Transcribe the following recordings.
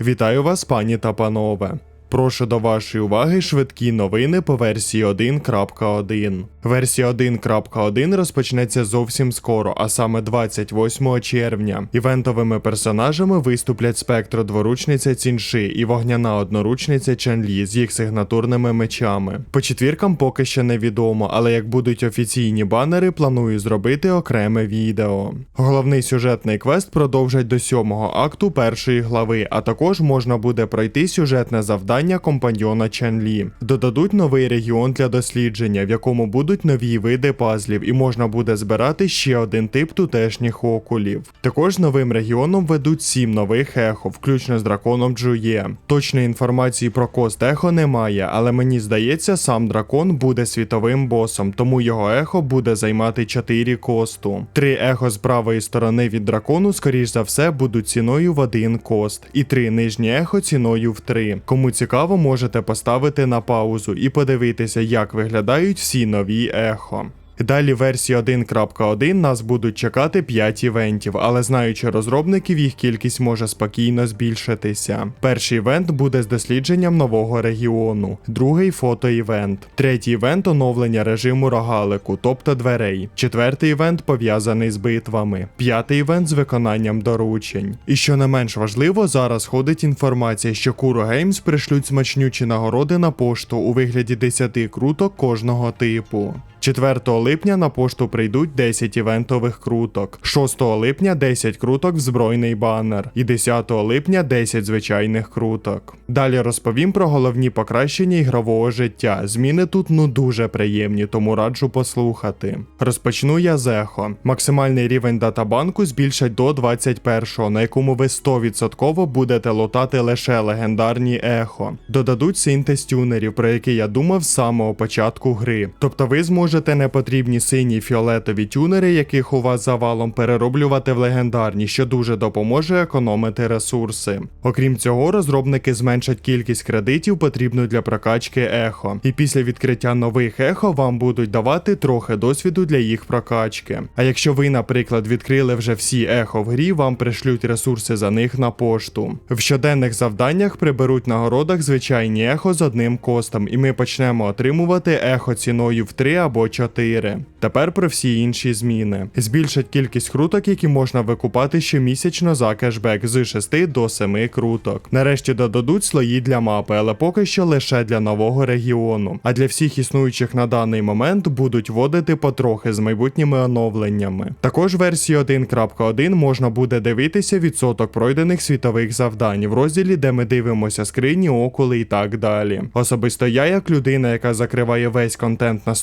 Вітаю вас, пані та панове. Прошу до вашої уваги швидкі новини по версії 1.1. Версія 1.1 розпочнеться зовсім скоро, а саме 28 червня. Івентовими персонажами виступлять спектродворучниця Цінши і вогняна одноручниця Чанлі з їх сигнатурними мечами. По четвіркам поки що невідомо, але як будуть офіційні банери, планую зробити окреме відео. Головний сюжетний квест продовжать до сьомого акту першої глави, а також можна буде пройти сюжетне завдання компаньйона Чанлі. Додадуть новий регіон для дослідження, в якому будуть нові види пазлів, і можна буде збирати ще один тип тутешніх окулів. Також новим регіоном ведуть сім нових ехо, включно з драконом Джує. Точної інформації про кост ехо немає, але мені здається, сам дракон буде світовим босом, тому його ехо буде займати 4 косту. Три ехо з правої сторони від дракону, скоріш за все, будуть ціною в один кост, і три нижні ехо ціною в 3. Кому цікаво, можете поставити на паузу і подивитися, як виглядають всі нові ехо. Далі версії 1.1 нас будуть чекати 5 івентів, але знаючи розробників, їх кількість може спокійно збільшитися. Перший івент буде з дослідженням нового регіону, другий фото-івент, третій івент оновлення режиму рогалику, тобто дверей. Четвертий івент пов'язаний з битвами, п'ятий івент з виконанням доручень. І що не менш важливо, зараз ходить інформація, що Kuro Games пришлють смачнючі нагороди на пошту у вигляді 10 круток кожного типу. 4 липня на пошту прийдуть 10 івентових круток, 6 липня 10 круток в збройний банер і 10 липня 10 звичайних круток. Далі розповім про головні покращення ігрового життя. Зміни тут ну дуже приємні, тому раджу послухати. Розпочну я з ехо. Максимальний рівень датабанку збільшать до 21-го, на якому ви 100% будете лотати лише легендарні ехо. Додадуть синтез тюнерів, про який я думав з самого початку гри. Тобто ви зможете непотрібні сині фіолетові тюнери, яких у вас завалом перероблювати в легендарні, що дуже допоможе економити ресурси. Окрім цього, розробники зменшать кількість кредитів, потрібну для прокачки ехо. І після відкриття нових ехо вам будуть давати трохи досвіду для їх прокачки. А якщо ви, наприклад, відкрили вже всі ехо в грі, вам пришлють ресурси за них на пошту. В щоденних завданнях приберуть на городах звичайні ехо з одним костом, і ми почнемо отримувати ехо ціною в 3 або 4. Тепер про всі інші зміни. Збільшать кількість круток, які можна викупати щомісячно за кешбек з 6 до 7 круток. Нарешті додадуть слої для мапи, але поки що лише для нового регіону. А для всіх існуючих на даний момент будуть вводити потрохи з майбутніми оновленнями. Також в версії 1.1 можна буде дивитися відсоток пройдених світових завдань в розділі, де ми дивимося скрині, окули і так далі. Особисто я, як людина, яка закриває весь контент на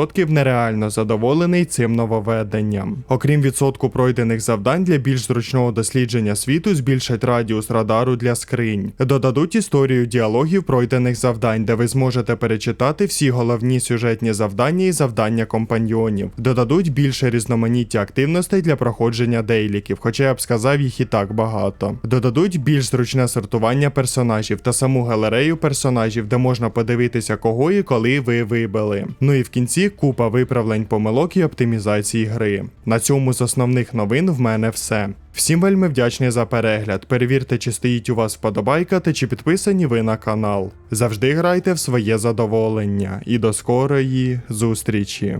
100%, нереально задоволений цим нововведенням. Окрім відсотку пройдених завдань для більш зручного дослідження світу, збільшать радіус радару для скринь. Додадуть історію діалогів пройдених завдань, де ви зможете перечитати всі головні сюжетні завдання і завдання компаньйонів. Додадуть більше різноманіття активностей для проходження дейліків, хоча я б сказав їх і так багато. Додадуть більш зручне сортування персонажів та саму галерею персонажів, де можна подивитися, кого і коли ви вибили. Ну і в кінці купа виправлень помилок і оптимізації гри. На цьому з основних новин в мене все. Всім вельми вдячний за перегляд. Перевірте, чи стоїть у вас вподобайка та чи підписані ви на канал. Завжди грайте в своє задоволення і до скорої зустрічі.